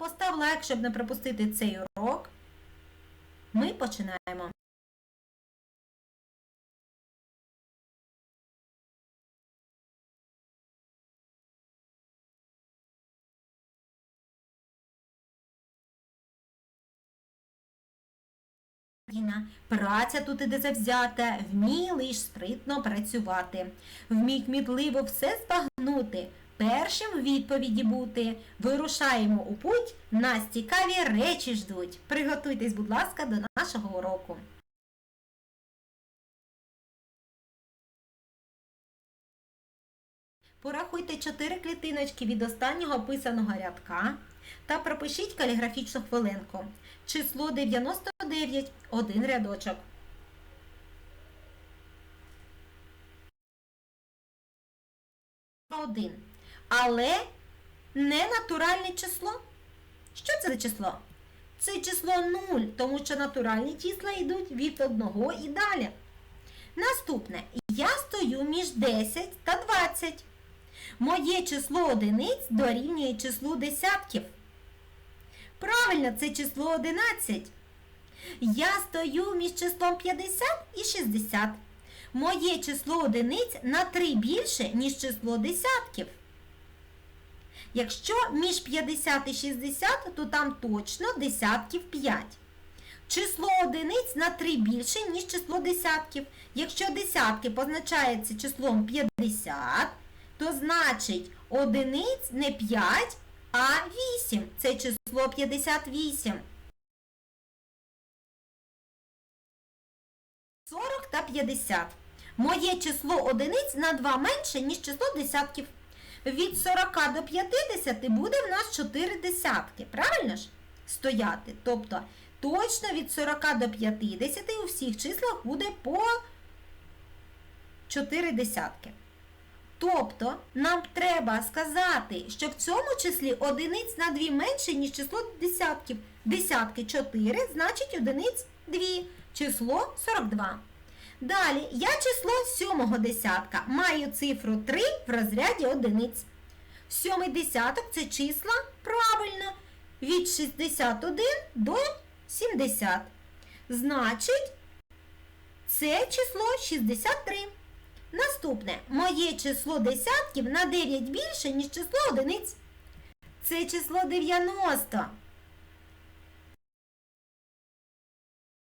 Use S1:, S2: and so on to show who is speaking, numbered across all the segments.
S1: постав лайк, щоб не пропустити цей урок. Ми починаємо. Праця тут іде завзята, вмій лиш спритно працювати, вмій кмітливо все збагнути, першим в відповіді бути. Вирушаємо у путь, нас цікаві речі ждуть. Приготуйтесь, будь ласка, до нашого уроку. Порахуйте чотири клітиночки від останнього описаного рядка та пропишіть каліграфічну хвилинку. Число 99, один рядочок. Один. Але не натуральне число. Що це за число? Це число 0, тому що натуральні числа йдуть від 1 і далі. Наступне. Я стою між 10 та 20. Моє число одиниць дорівнює числу десятків. Правильно, це число 11. Я стою між числом 50 і 60. Моє число одиниць на 3 більше, ніж число десятків. Якщо між 50 і 60, то там точно десятків 5. Число одиниць на 3 більше, ніж число десятків. Якщо десятки позначаються числом 50, то значить одиниць не 5, а 8. Це число 58. 40 та 50. Моє число одиниць на 2 менше, ніж число десятків. Від 40 до 50 буде в нас 4 десятки. Правильно ж? Стояти. Тобто, точно від 40 до 50 у всіх числах буде по 4 десятки. Тобто, нам треба сказати, що в цьому числі одиниць на 2 менше, ніж число десятків. Десятки 4, значить одиниць 2. Число 42. Далі, я число сьомого десятка. Маю цифру 3 в розряді одиниць. Сьомий десяток це числа правильно. Від 61 до 70. Значить, це число 63. Наступне. Моє число десятків на 9 більше, ніж число одиниць. Це число 90.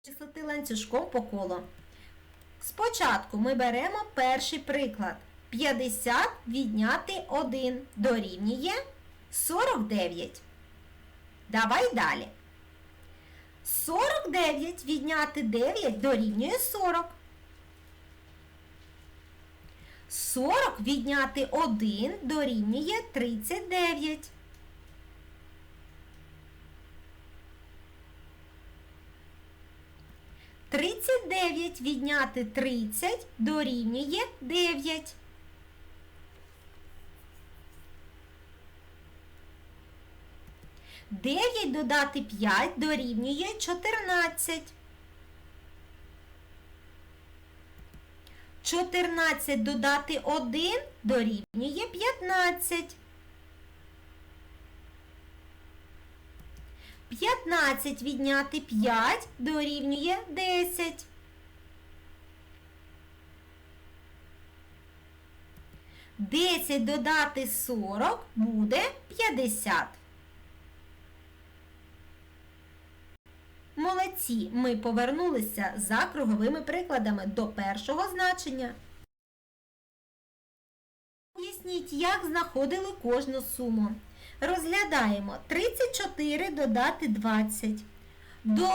S1: Числити ланцюжком по колу. Спочатку ми беремо перший приклад. 50 відняти 1 дорівнює 49. Давай далі. 49 відняти 9 дорівнює 40. 40 відняти 1 дорівнює 39. Тридцять дев'ять відняти тридцять дорівнює дев'ять. Дев'ять додати п'ять дорівнює чотирнадцять. 14 додати 1 дорівнює 15. 15 відняти 5 дорівнює 10. Десять додати 40 буде 50. Молодці, ми повернулися за круговими прикладами до першого значення. Поясніть, як знаходили кожну суму. Розглядаємо 34 додати 20. До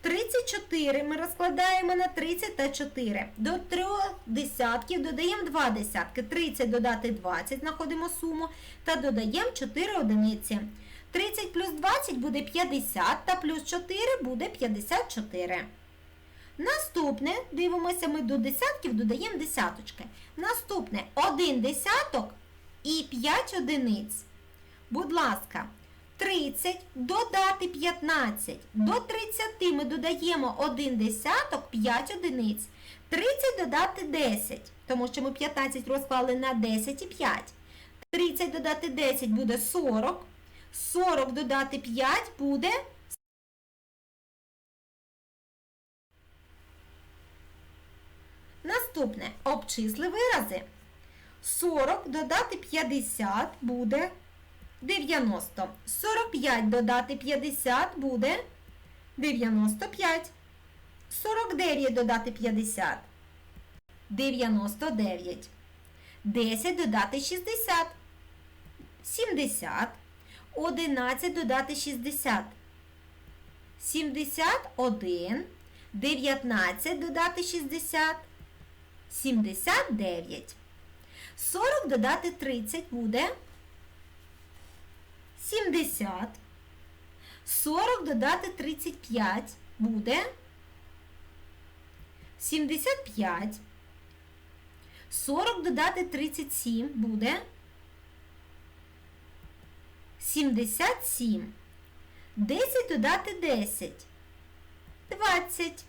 S1: 34 ми розкладаємо на 30 та 4. До 3 десятків додаємо 2 десятки. 30 додати 20, знаходимо суму та додаємо 4 одиниці. 30 плюс 20 буде 50 та плюс 4 буде 54. Наступне, дивимося, ми до десятків додаємо десяточки. Наступне 1 десяток і 5 одиниць. Будь ласка, 30 додати 15. До 30 ми додаємо 1 десяток, 5 одиниць. 30 додати 10, тому що ми 15 розклали на 10 і 5. 30 додати 10 буде 40. 40 додати 5 буде. Наступне обчисли вирази. 40 додати 50 буде 90. 45 додати 50 буде 95. 49 додати 50. 99. 10 додати 60. 70. 11 додати 60. 71. 19 додати 60. 79. 40 додати 30 буде 70. 40 додати 35 буде 75. 40 додати 37 буде 77. 10 додати 10 20.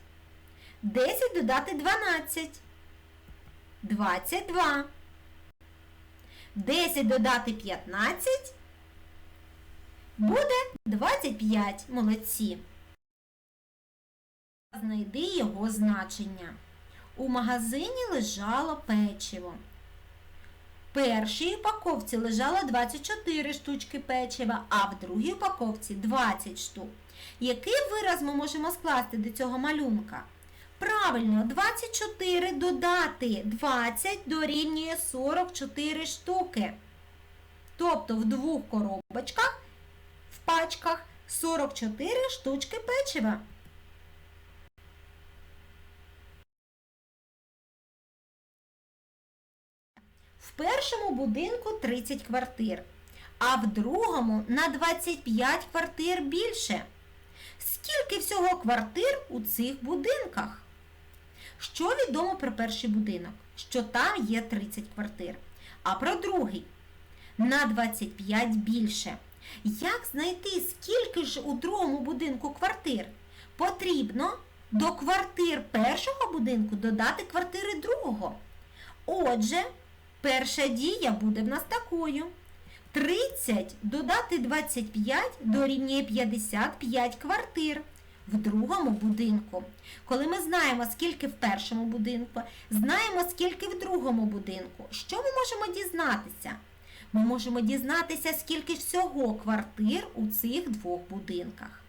S1: 10 додати 12 22. 10 додати 15 буде 25. Молодці. Знайди його значення. У магазині лежало печиво. В першій упаковці лежало 24 штучки печива, а в другій упаковці 20 штук. Який вираз ми можемо скласти до цього малюнка? Правильно, 24 додати 20 дорівнює 44 штуки. Тобто в двох коробочках, в пачках 44 штучки печива. В першому будинку 30 квартир, а в другому на 25 квартир більше. Скільки всього квартир у цих будинках? Що відомо про перший будинок? Що там є 30 квартир. А про другий на 25 більше. Як знайти, скільки ж у другому будинку квартир? Потрібно до квартир першого будинку додати квартири другого. Отже, перша дія буде в нас такою. 30 додати 25 дорівнює 55 квартир в другому будинку. Коли ми знаємо, скільки в першому будинку, знаємо, скільки в другому будинку. Що ми можемо дізнатися? Ми можемо дізнатися, скільки всього квартир у цих двох будинках.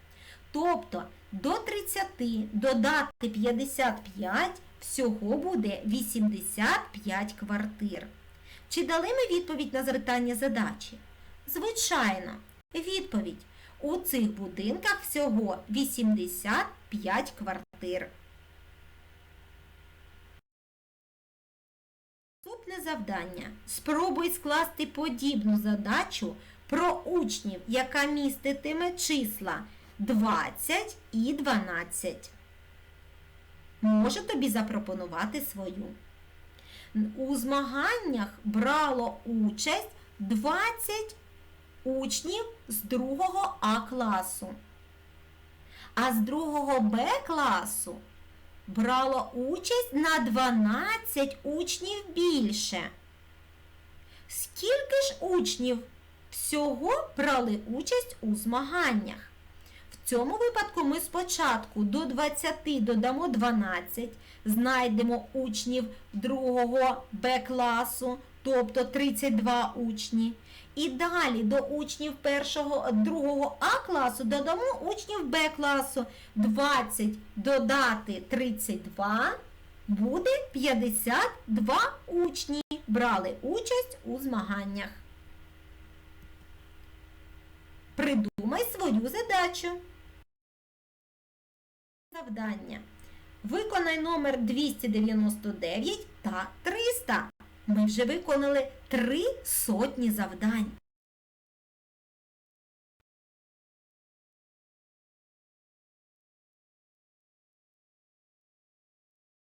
S1: Тобто до 30 додати 55 всього буде 85 квартир. Чи дали ми відповідь на запитання задачі? Звичайно, відповідь. У цих будинках всього 85 квартир. Наступне завдання. Спробуй скласти подібну задачу про учнів, яка міститиме числа 20 і 12. Можу тобі запропонувати свою. У змаганнях брало участь 20 учнів з 2 А класу. А з 2 Б класу брало участь на 12 учнів більше. Скільки ж учнів всього брали участь у змаганнях? В цьому випадку ми спочатку до 20 додамо 12, знайдемо учнів 2 Б класу, тобто 32 учні. І далі до учнів 1, 2 А класу додамо учнів Б класу. 20 додати 32 буде 52 учні. Брали участь у змаганнях. Придумай свою задачу. Завдання. Виконай номер 299 та 300. Ми вже виконали три сотні завдань.